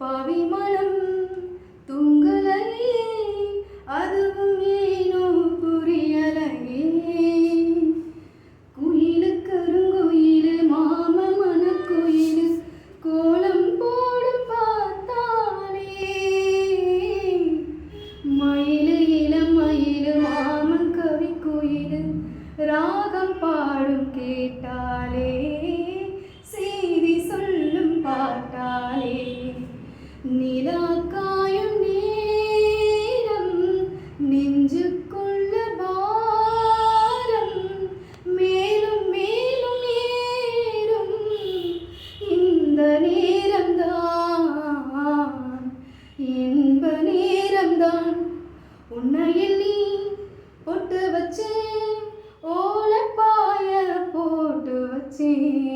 പവിമലം நிலாக்காயும் நேரம் நெஞ்சுக்குள்ள பாரம் மேலும் மேலும் ஏறும். இந்த நேரம்தான் இன்ப நேரம்தான். உன்னையில் நீ ஒட்டு வச்சேன் ஓலப்பாய போட்டு வச்சேன்.